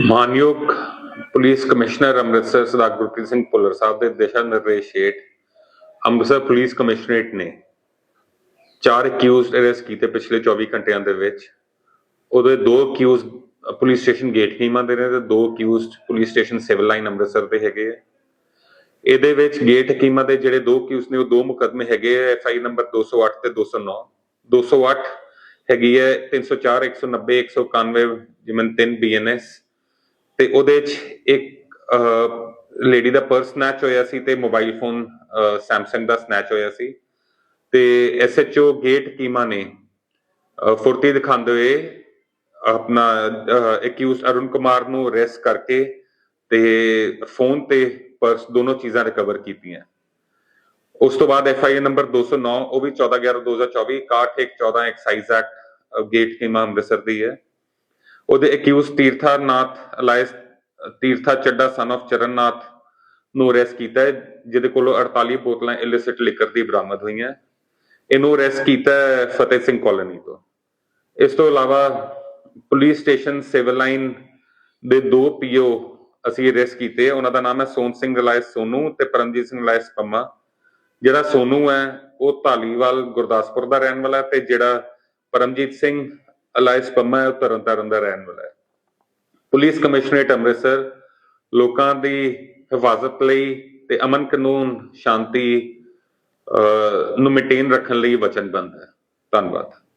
ਮਾਨਯੋਗ police commissioner Amritsar Sardar Gurpreet Singh Bhullar Sahib ਦੇ ਦਿਸ਼ਾ ਨਿਰਦੇਸ਼ ਹੇਠ ਅੰਮ੍ਰਿਤਸਰ ਪੁਲਿਸ ਕਮਿਸ਼ਨਰੇਟ ਨੇ ਚਾਰ ਅਕਿਊਜ਼ਡ ਅਰੈਸਟ ਕੀਤੇ ਪਿਛਲੇ 24 ਘੰਟਿਆਂ ਦੇ ਵਿੱਚ। ਉਹਦੇ ਦੋ accused police station gate Hakima ਦੇ ਨੇ ਤੇ ਦੋ accused police station civil line Amritsar ਦੇ ਹੈਗੇ ਆ। ਇਹਦੇ ਵਿੱਚ ਗੇਟ ਕੀਮਾ ਦੇ ਜਿਹੜੇ ਦੋ ਅਕਿਊਜ਼ ਨੇ ਉਹ ਦੋ ਮੁਕਦਮੇ ਹੈਗੇ ਆ ਐਫ ਆਈ ਨੰਬਰ 208 ਤੇ 209 208 ਹੈਗੀ ਹੈ 304 190 191 ਜਿਵੇਂ 3 ਬੀਐਨਐਸ ਤੇ ਉਹਦੇ ਚ ਇੱਕ ਲੇਡੀ ਦਾ ਪਰਸ ਸਨੈਚ ਹੋਇਆ ਸੀ ਤੇ ਮੋਬਾਈਲ ਫੋਨ ਸੈਮਸੰਗ ਦਾ ਸਨੈਚ ਹੋਇਆ ਸੀ। ਤੇ ਐਸਐਚਓ ਗੇਟ ਕੀਮਾ ਨੇ ਫੁਰਤੀ ਦਿਖਾਉਂਦੇ ਹੋਏ ਆਪਣਾ ਅਕਿਊਜ਼ਡ ਅਰੁਣ ਕੁਮਾਰ ਨੂੰ ਅਰੈਸਟ ਕਰਕੇ ਤੇ ਫੋਨ ਤੇ ਪਰਸ ਦੋਨੋਂ ਚੀਜ਼ਾਂ ਰਿਕਵਰ ਕੀਤੀਆਂ। ਉਸ ਤੋਂ ਬਾਅਦ ਐਫ ਆਈ ਆਰ ਨੰਬਰ 209 ਉਹ ਵੀ 14 11 2024 61 14 excise act gate keema Amritsar ਦੀ ਹੈ। ਉਹਦੇ accused Tirtha alias Tirtha Chadda son of Charannath ਨੂੰ ਅਰੈਸਟ ਕੀਤਾ ਹੈ, ਜਿਹਦੇ ਕੋਲੋਂ 48 ਬੋਤਲਾਂ ਇਲਿਸਿਟ ਲਿਕਰ ਦੀ ਬਰਾਮਦ ਹੋਈਆਂ ਇਹਨੂੰ ਅਰੈਸਟ ਕੀਤਾ ਫਤਿਹ ਸਿੰਘ ਕਾਲੋਨੀ ਤੋਂ। ਇਸ ਤੋਂ ਇਲਾਵਾ ਪੁਲਿਸ ਸਟੇਸ਼ਨ ਸਿਵਲ ਲਾਈਨ ਦੇ ਦੋ ਪੀਓ ਅਸੀਂ ਅਰੈਸਟ ਕੀਤੇ ਉਹਨਾਂ ਦਾ ਨਾਮ ਹੈ ਸੋਨ ਸਿੰਘ, ਅਲਾਇਸ ਸੋਨੂ ਤੇ ਪਰਮਜੀਤ ਸਿੰਘ ਲਾਇਸ ਪੰਮਾ। ਜਿਹੜਾ ਸੋਨੂ ਹੈ, ਉਹ ਧਾਲੀਵਾਲ ਗੁਰਦਾਸਪੁਰ ਦਾ ਰਹਿਣ ਵਾਲਾ ਤੇ ਜਿਹੜਾ ਪਰਮਜੀਤ ਸਿੰਘ ਅਲਾਇਸ ਪੰਮਾ ਹੈ ਉਹ ਤਰਨਤਾਰਨ ਦਾ ਰਹਿਣ ਵਾਲਾ ਹੈ। ਪੁਲਿਸ ਕਮਿਸ਼ਨਰੇਟ ਅੰਮ੍ਰਿਤਸਰ ਲੋਕਾਂ ਦੀ ਹਿਫਾਜ਼ਤ ਲਈ ਤੇ ਅਮਨ ਕਾਨੂੰਨ ਸ਼ਾਂਤੀ ਅਹ, ਨੂੰ ਮੇਨਟੇਨ ਰੱਖਣ ਲਈ ਵਚਨਬੱਧ ਹੈ। ਧੰਨਵਾਦ।